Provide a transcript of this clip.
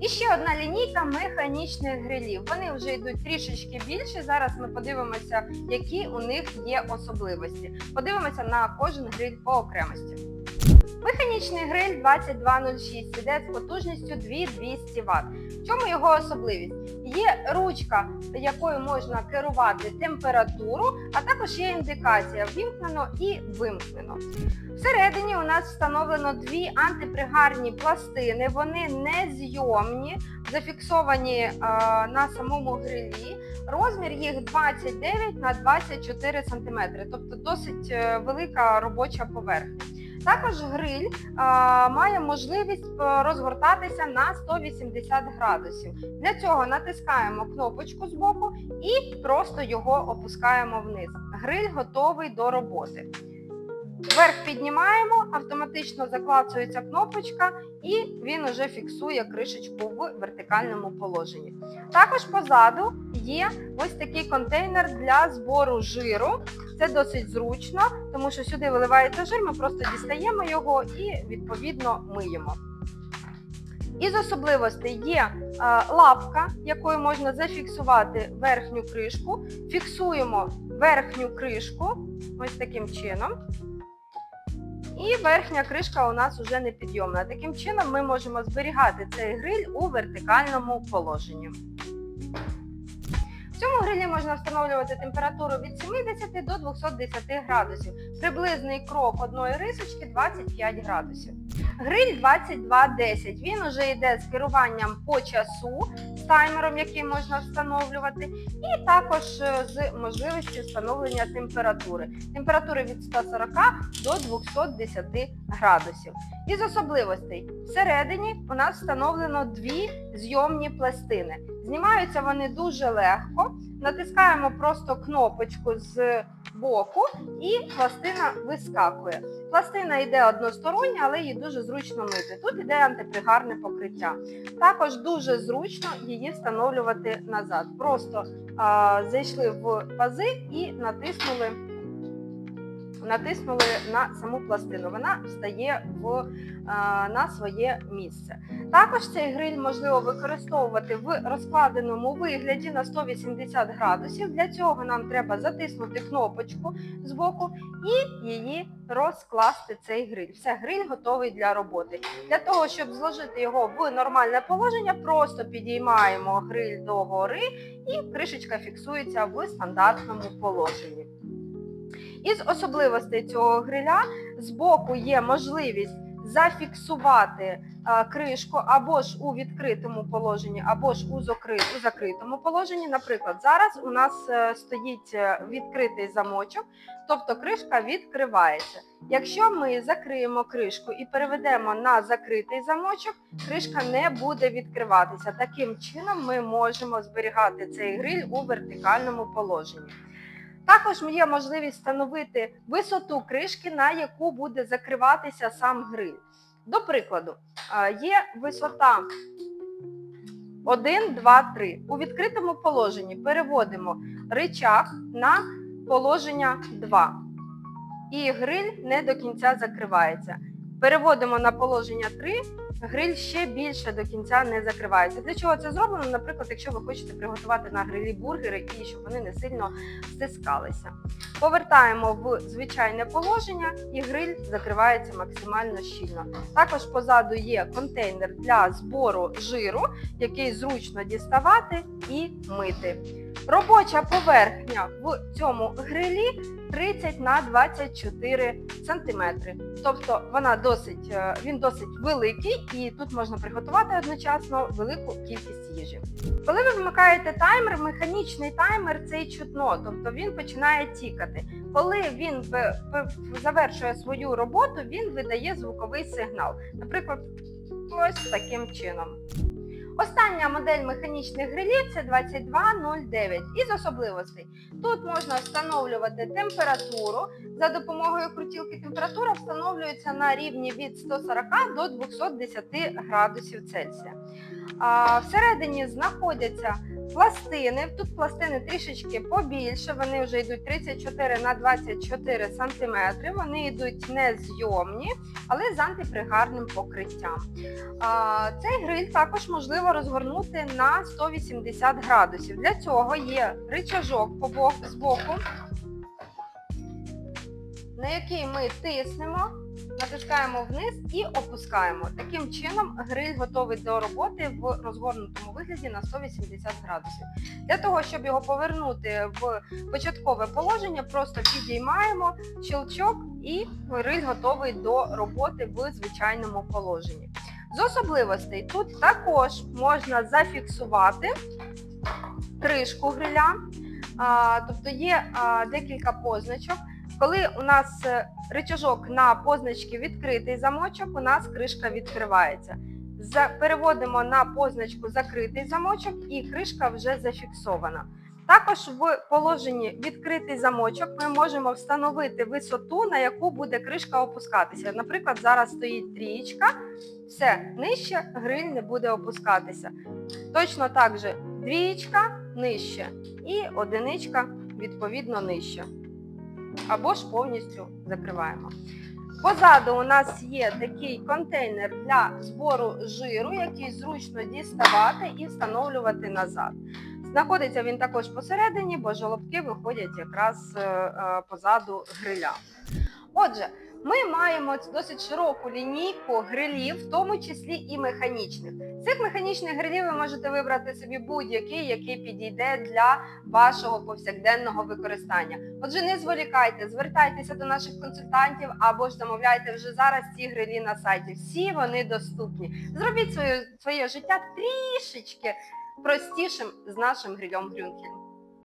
І ще одна лінійка механічних грилів. Вони вже йдуть трішечки більше. Зараз ми подивимося, які у них є особливості. Подивимося на кожен гриль по окремості. Механічний гриль 2206 іде з потужністю 2200 Вт. В чому його особливість? Є ручка, якою можна керувати температуру, а також є індикація ввімкнено і вимкнено. Всередині у нас встановлено дві антипригарні пластини. Вони незйомні, зафіксовані е, на самому грилі. Розмір їх 29 на 24 см, тобто досить е, велика робоча поверхня. Також гриль а, має можливість е, розгортатися на 180 градусів. Для цього натискаємо кнопочку збоку і просто його опускаємо вниз. Гриль готовий до роботи. Вверх піднімаємо, автоматично заклацується кнопочка і він уже фіксує кришечку в вертикальному положенні. Також позаду є ось такий контейнер для збору жиру. Це досить зручно, тому що сюди виливається жир, ми просто дістаємо його і відповідно миємо. Із особливостей є е, лапка, якою можна зафіксувати верхню кришку. Фіксуємо верхню кришку ось таким чином. І верхня кришка у нас вже непідйомна. Таким чином ми можемо зберігати цей гриль у вертикальному положенні. В цьому грилі можна встановлювати температуру від 70 до 210 градусів. Приблизний крок одної рисочки 25 градусів. Гриль 2210. Він уже йде з керуванням по часу, з таймером, який можна встановлювати, і також е, з можливістю встановлення температури. Температури від 140 до 210 градусів. Із особливостей всередині у нас встановлено дві зйомні пластини. Знімаються вони дуже легко. Натискаємо просто кнопочку з боку і пластина вискакує. Пластина йде одностороння, але її дуже зручно мити. Тут йде антипригарне покриття. Також дуже зручно її встановлювати назад. Просто а, зайшли в пази і натиснули, натиснули на саму пластину. Вона встає в, а, на своє місце. Також цей гриль можливо використовувати в розкладеному вигляді на 180 градусів. Для цього нам треба затиснути кнопочку з боку і її розкласти цей гриль. Все, гриль готовий для роботи. Для того, щоб зложити його в нормальне положення, просто підіймаємо гриль догори і кришечка фіксується в стандартному положенні. Із особливостей цього гриля з боку є можливість зафіксувати е, кришку або ж у відкритому положенні, або ж у закритому положенні. Наприклад, зараз у нас е, стоїть е, відкритий замочок, тобто кришка відкривається. Якщо ми закриємо кришку і переведемо на закритий замочок, кришка не буде відкриватися. Таким чином ми можемо зберігати цей гриль у вертикальному положенні. Також є можливість встановити висоту кришки, на яку буде закриватися сам гриль. До прикладу, є висота 1, 2, 3. У відкритому положенні переводимо ричаг на положення 2. І гриль не до кінця закривається. Переводимо на положення 3, гриль ще більше до кінця не закривається. Для чого це зроблено? Наприклад, якщо ви хочете приготувати на грилі бургери і щоб вони не сильно стискалися. Повертаємо в звичайне положення і гриль закривається максимально щільно. Також позаду є контейнер для збору жиру, який зручно діставати і мити. Робоча поверхня в цьому грилі 30 на 24 см. Тобто вона досить, е, він досить великий і тут можна приготувати одночасно велику кількість їжі. Коли ви вмикаєте таймер, механічний таймер цей чутно, тобто він починає тікати. Коли він завершує свою роботу, він видає звуковий сигнал. Наприклад, ось таким чином. Остання модель механічних грилів це 2209. Із особливостей. Тут можна встановлювати температуру. За допомогою крутілки температура встановлюється на рівні від 140 до 210 градусів Цельсія. А, всередині знаходяться пластини. Тут пластини трішечки побільше, вони вже йдуть 34 на 24 сантиметри. Вони йдуть незйомні, але з антипригарним покриттям. А, цей гриль також можливо розгорнути на 180 градусів. Для цього є бок, з боку, на який ми тиснемо, натискаємо вниз і опускаємо. Таким чином гриль готовий до роботи в розгорнутому вигляді на 180 градусів. Для того, щоб його повернути в початкове положення, просто підіймаємо щелчок і гриль готовий до роботи в звичайному положенні. З особливостей тут також можна зафіксувати кришку гриля, тобто є декілька позначок. Коли у нас е, на позначці відкритий замочок, у нас кришка відкривається. Переводимо на позначку закритий замочок і кришка вже зафіксована. Також в положенні відкритий замочок ми можемо встановити висоту, на яку буде кришка опускатися. Наприклад, зараз стоїть трієчка, все, нижче гриль не буде опускатися. Точно так же двієчка нижче і одиничка відповідно нижче. Або ж повністю закриваємо. Позаду у нас є такий контейнер для збору жиру, який зручно діставати і встановлювати назад. Знаходиться він також посередині, бо жолобки виходять якраз е, е, позаду гриля. Отже, ми маємо досить широку лінійку грилів, в тому числі і механічних. Цих механічних грилів ви можете вибрати собі будь-який, який підійде для вашого повсякденного використання. Отже, не зволікайте, звертайтеся до наших консультантів або ж замовляйте вже зараз ці грилі на сайті. Всі вони доступні. Зробіть своє, своє життя трішечки простішим з нашим грильом Грюнкель.